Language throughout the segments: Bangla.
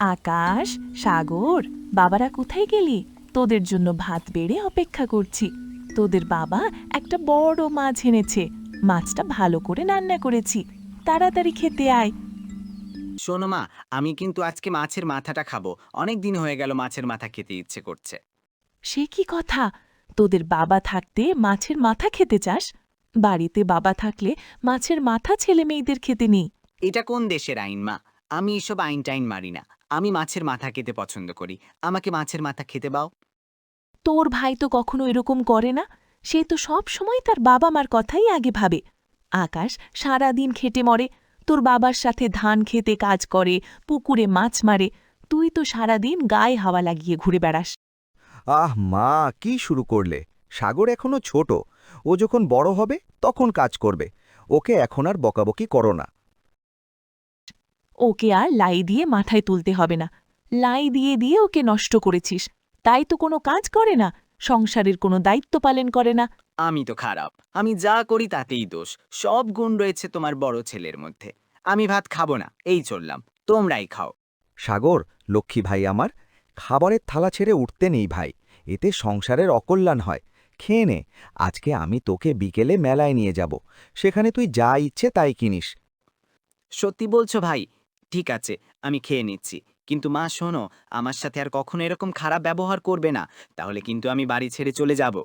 আকাশ সাগর বাবারা কোথায় গেলি? তোদের জন্য ভাত বেড়ে অপেক্ষা করছি। তোদের বাবা একটা বড় মাছ এনেছে। মাছটা ভালো করে রান্না করেছি। তাড়াতাড়ি খেতে আয়। শোনো মা আমি কিন্তু আজকে মাছের মাথাটা খাব। অনেক দিন হয়ে গেল মাছের মাথা খেতে ইচ্ছে করছে। সে কি কথা? তোদের বাবা থাকতে মাছের মাথা খেতে চাস? বাড়িতে বাবা থাকলে মাছের মাথা ছেলে মেয়েদের খেতে নেই। এটা কোন দেশের আইন মা? আমি এসব আইন টাইন মারি না। আমি মাছের মাথা খেতে পছন্দ করি। আমাকে মাছের মাথা খেতে বাও তোর ভাই তো কখনো এরকম করে না। সে তো সব সময় তার বাবা মার কথাই আগে ভাবে। আকাশ সারা দিন খেটে মরে। তোর বাবার সাথে ধান খেতে কাজ করে পুকুরে মাছ মারে। তুই তো সারা দিন গায়ে হাওয়া লাগিয়ে ঘুরে বেড়াস। আহ মা কি শুরু করলে? সাগর এখনও ছোট। ও যখন বড় হবে তখন কাজ করবে। ওকে এখন আর বকাবকি করো না। ওকে আর লাই দিয়ে মাথায় তুলতে হবে না। লাই দিয়ে দিয়ে ওকে নষ্ট করেছিস। তাই তো কোনো কাজ করে না। সংসারের কোনো দায়িত্ব পালন করে না। আমি তো খারাপ। আমি যা করি তাতেই দোষ। সব গুণ রয়েছে তোমার বড় ছেলের মধ্যে। আমি ভাত খাব না। এই চললাম। তোমরাই খাও। সাগর লক্ষ্মী ভাই আমার খাবারের থালা ছেড়ে উঠতে নেই ভাই। এতে সংসারের অকল্যাণ হয়। খেয়ে নে। আজকে আমি তোকে বিকেলে মেলায় নিয়ে যাব। সেখানে তুই যা ইচ্ছে তাই কিনিস। সত্যি বলছো ভাই ঠিক আছে, আমি খেয়ে নিচ্ছি। কিন্তু মা, শোনো, আমার সাথে আর কখনো এরকম খারাপ ব্যবহার করবে না। তাহলে কিন্তু আমি বাড়ি ছেড়ে চলে যাব।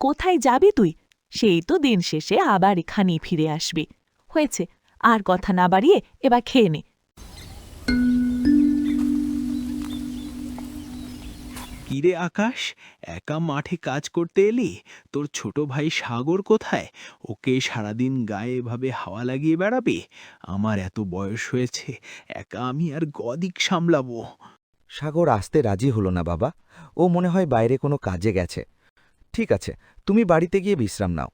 কোথায় যাবি তুই? সেই তো দিন শেষে আবার এখানেই ফিরে আসবি। হয়েছে, আর কথা না বাড়িয়ে এবার খেয়ে নে। কিরে আকাশ একা মাঠে কাজ করতে এলি? তোর ছোট ভাই সাগর কোথায়? ওকে সারাদিন গায়ে এভাবে হাওয়া লাগিয়ে বেড়াবে? আমার এত বয়স হয়েছে একা আমি আর গদিক সামলাবো। সাগর আসতে রাজি হলো না বাবা। ও মনে হয় বাইরে কোনো কাজে গেছে। ঠিক আছে তুমি বাড়িতে গিয়ে বিশ্রাম নাও।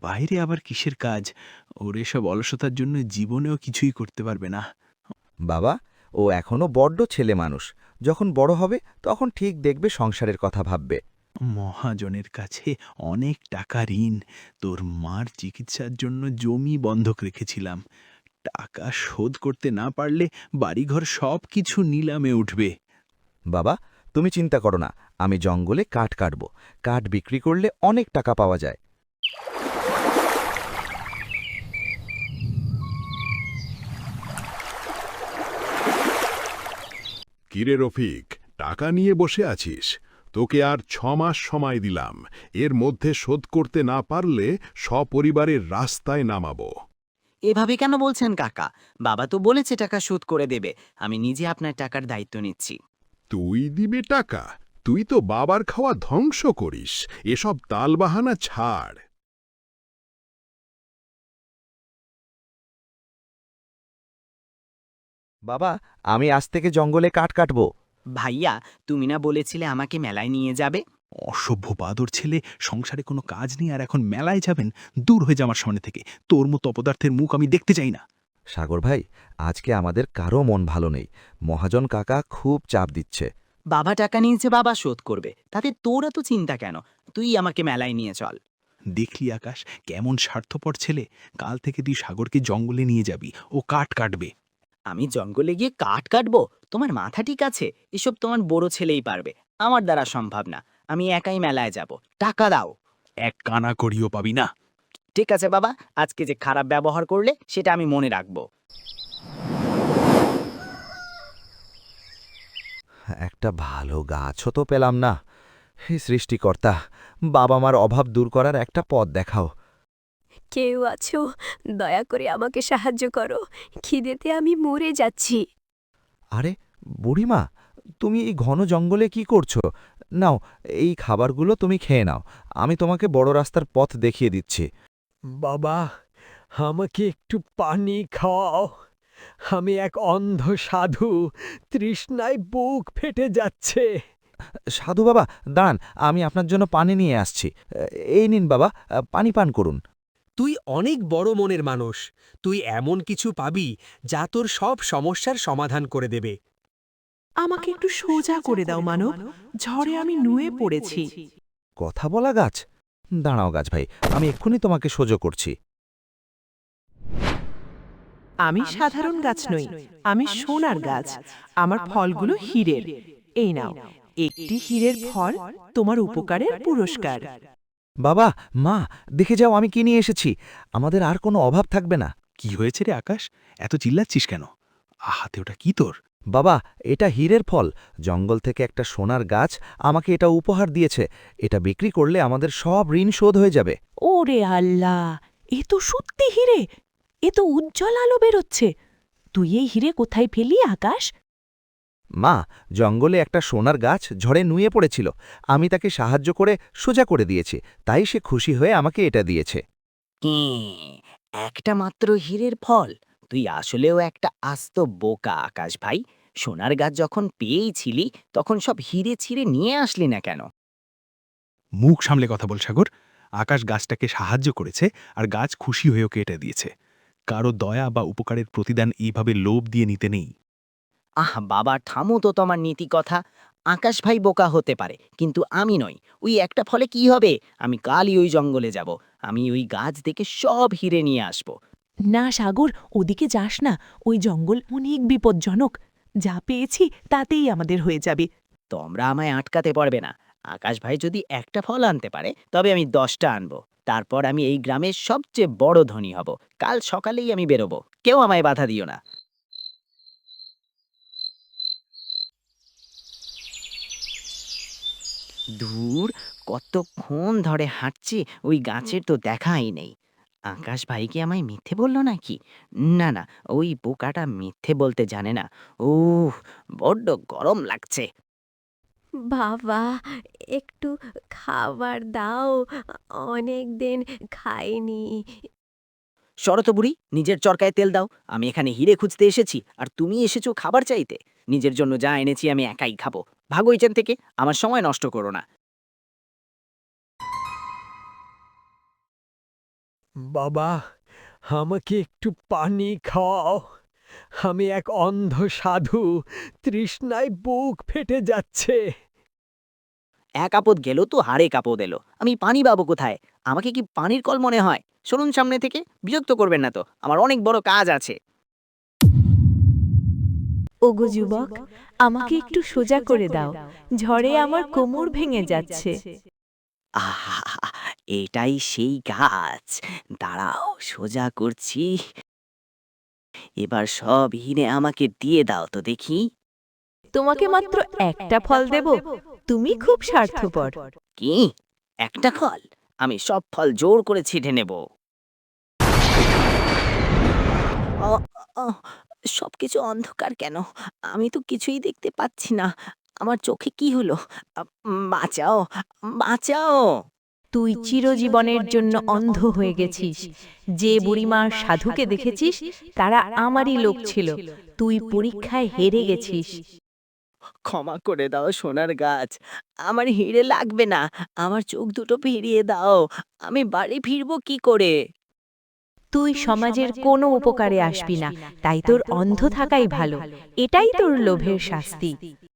বাইরে আবার কিসের কাজ? ওর এসব অলসতার জন্য জীবনেও কিছুই করতে পারবে না। বাবা ও এখনও বড্ড ছেলে মানুষ। যখন বড় হবে তখন ঠিক দেখবে সংসারের কথা ভাববে। মহাজনের কাছে অনেক টাকা ঋণ। তোর মার চিকিৎসার জন্য জমি বন্ধক রেখেছিলাম। টাকা শোধ করতে না পারলে বাড়িঘর সব কিছু নিলামে উঠবে। বাবা তুমি চিন্তা করো না আমি জঙ্গলে কাঠ কাটব। কাঠ বিক্রি করলে অনেক টাকা পাওয়া যায়। কিরে রফিক টাকা নিয়ে বসে আছিস। তোকে আর ছ মাস সময় দিলাম। এর মধ্যে শোধ করতে না পারলে সপরিবারের রাস্তায় নামাবো। এভাবে কেন বলছেন কাকা? বাবা তো বলেছে টাকা শোধ করে দেবে। আমি নিজে আপনার টাকার দায়িত্ব নিচ্ছি। তুই দিবে টাকা? তুই তো বাবার খাওয়া ধ্বংস করিস। এসব তালবাহানা ছাড়। বাবা আমি আজ থেকে জঙ্গলে কাঠ কাটব। ভাইয়া তুমি না বলেছিলে আমাকে মেলায় নিয়ে যাবে? অসভ্য বাদর ছেলে সংসারে কোনো কাজ নেই আর এখন মেলায় যাবেন দূর হয়ে যাওয়ার সামনে থেকে। তোর মতো অপদার্থের মুখ আমি দেখতে চাই না। সাগর ভাই আজকে আমাদের কারও মন ভালো নেই। মহাজন কাকা খুব চাপ দিচ্ছে। বাবা টাকা নিয়েছে বাবা শোধ করবে। তাতে তোরা তো চিন্তা কেন? তুই আমাকে মেলায় নিয়ে চল। দেখলি আকাশ কেমন স্বার্থপর ছেলে। কাল থেকে তুই সাগরকে জঙ্গলে নিয়ে যাবি। ও কাঠ কাটবে। আমি জঙ্গলে গিয়ে কাঠ কাটবো? তোমার মাথা ঠিক আছে? এসব তোমার বড় ছেলেই পারবে। আমার দ্বারা সম্ভব না। আমি একাই মেলায় যাব। টাকা দাও। এক কানা করিও পাবি না। ঠিক আছে বাবা আজকে যে খারাপ ব্যবহার করলে সেটা আমি মনে রাখব। একটা ভালো গাছও তো পেলাম না। হে সৃষ্টিকর্তা বাবা মার অভাব দূর করার একটা পথ দেখাও। কেউ আছো দয়া করে আমাকে সাহায্য করো। খিদেতে আমি মরে যাচ্ছি। আরে বুড়িমা তুমি এই ঘন জঙ্গলে কি করছ? নাও এই খাবারগুলো তুমি খেয়ে নাও। আমি তোমাকে বড় রাস্তার পথ দেখিয়ে দিচ্ছি। বাবা আমাকে একটু পানি খাওয়াও। আমি এক অন্ধ সাধু তৃষ্ণায় বুক ফেটে যাচ্ছে। সাধু বাবা দাঁড়ান আমি আপনার জন্য পানি নিয়ে আসছি। এই নিন বাবা পানি পান করুন। তুই অনেক বড় মনের মানুষ। তুই এমন কিছু পাবি যা তোর সব সমস্যার সমাধান করে দেবে। আমাকে একটু সোজা করে দাও মানব। ঝড়ে আমি নুয়ে পড়েছি। কথা বলা গাছ? দাঁড়াও গাছ ভাই আমি এক্ষুনি তোমাকে সোজো করছি। আমি সাধারণ গাছ নই আমি সোনার গাছ। আমার ফলগুলো হীরের। এই নাও একটি হীরের ফল তোমার উপকারের পুরস্কার। বাবা মা দেখে যাও আমি কি নিয়ে এসেছি। আমাদের আর কোনো অভাব থাকবে না। কি হয়েছে রে আকাশ? এত চিল্লাচ্ছিস কেন? হাতে ওটা কি তোর? বাবা এটা হীরের ফল। জঙ্গল থেকে একটা সোনার গাছ আমাকে এটা উপহার দিয়েছে। এটা বিক্রি করলে আমাদের সব ঋণ শোধ হয়ে যাবে। ওরে আল্লাহ! এ তো সত্যি হিরে! এ তো উজ্জ্বল আলো বেরোচ্ছে। তুই এই হিরে কোথায় ফেলি আকাশ? মা জঙ্গলে একটা সোনার গাছ ঝড়ে নুয়ে পড়েছিল। আমি তাকে সাহায্য করে সোজা করে দিয়েছি তাই সে খুশি হয়ে আমাকে এটা দিয়েছে। কে? একটা মাত্র হীরের ফল? তুই আসলেও একটা আস্ত বোকা আকাশ ভাই। সোনার গাছ যখন পেয়েইছিলি তখন সব হিরে ছিঁড়ে নিয়ে আসলি না কেন? মুখ সামলে কথা বল সাগর। আকাশ গাছটাকে সাহায্য করেছে আর গাছ খুশি হয়ে ওকে এটা দিয়েছে। কারও দয়া বা উপকারের প্রতিদান এইভাবে লোভ দিয়ে নিতে নেই। আহ বাবা থামো তো তোমার নীতি কথা। আকাশ ভাই বোকা হতে পারে কিন্তু আমি নই। ওই একটা ফলে কি হবে? আমি কালই ওই জঙ্গলে যাব। আমি ওই গাছ দেখে সব হিরে নিয়ে আসব। না সাগর ওদিকে যাস না। ওই জঙ্গল অনেক বিপজ্জনক। যা পেয়েছি তাতেই আমাদের হয়ে যাবে। তোমরা আমায় আটকাতে পারবে না। আকাশ ভাই যদি একটা ফল আনতে পারে তবে আমি দশটা আনব। তারপর আমি এই গ্রামের সবচেয়ে বড় ধনী হব। কাল সকালেই আমি বেরোবো। কেউ আমায় বাধা দিও না। দূর কতক্ষণ ধরে হাঁটছি ওই গাছের তো দেখাই নেই। আকাশ ভাই কি আমায় মিথ্যে বলল নাকি? না না ওই পোকাটা মিথ্যে বলতে জানে না। ও বড্ড গরম লাগছে। বাবা একটু খাবার দাও অনেক দিন খাইনি। শরতবুড়ি নিজের চরকায় তেল দাও। আমি এখানে হিরে খুঁজতে এসেছি আর তুমি এসেছ খাবার চাইতে। নিজের জন্য যা এনেছি আমি একাই খাব। ভাগো এখান থেকে আমার সময় নষ্ট করো না। বাবা আমাকে একটু পানি খাওয়াও। আমি এক অন্ধ সাধু তৃষ্ণায় বুক ফেটে যাচ্ছে। এক আপদ গেল তো হারে কাপদ এলো। আমি পানি পাবো কোথায়? আমাকে কি পানির কল মনে হয়? শুনুন সামনে থেকে বিরক্ত করবেন না তো। আমার অনেক বড় কাজ আছে। ওগো যুবক আমাকে একটু সোজা করে দাও। ঝড়ে আমার কোমর ভেঙে যাচ্ছে। আহা এটাই সেই গাছ। দাঁড়াও সোজা করছি। এবার সব হিনে আমাকে দিয়ে দাও তো দেখি। তোমাকে মাত্র একটা ফল দেব। তুমি খুব স্বার্থপর। কি? একটা ফল? আমি সব ফল জোর করে ছিটে নেব। সবকিছু অন্ধকার কেন? আমি তো কিছুই দেখতে পাচ্ছি না। আমার চোখে কি হলো? বাঁচাও বাঁচাও। তুই চিরজীবনের জন্য অন্ধ হয়ে গেছিস। যে বুড়িমার সাধুকে দেখেছিস তারা আমারই লোক ছিল। তুই পরীক্ষায় হেরে গেছিস। ক্ষমা করে দাও সোনার গাছ। আমার হিরে লাগবে না। আমার চোখ দুটো ফিরিয়ে দাও। আমি বাড়ি ফিরবো কি করে? তুই সমাজের কোনো উপকারে আসবি না। তাই তোর অন্ধ থাকাই ভালো। এটাই তোর লোভের শাস্তি।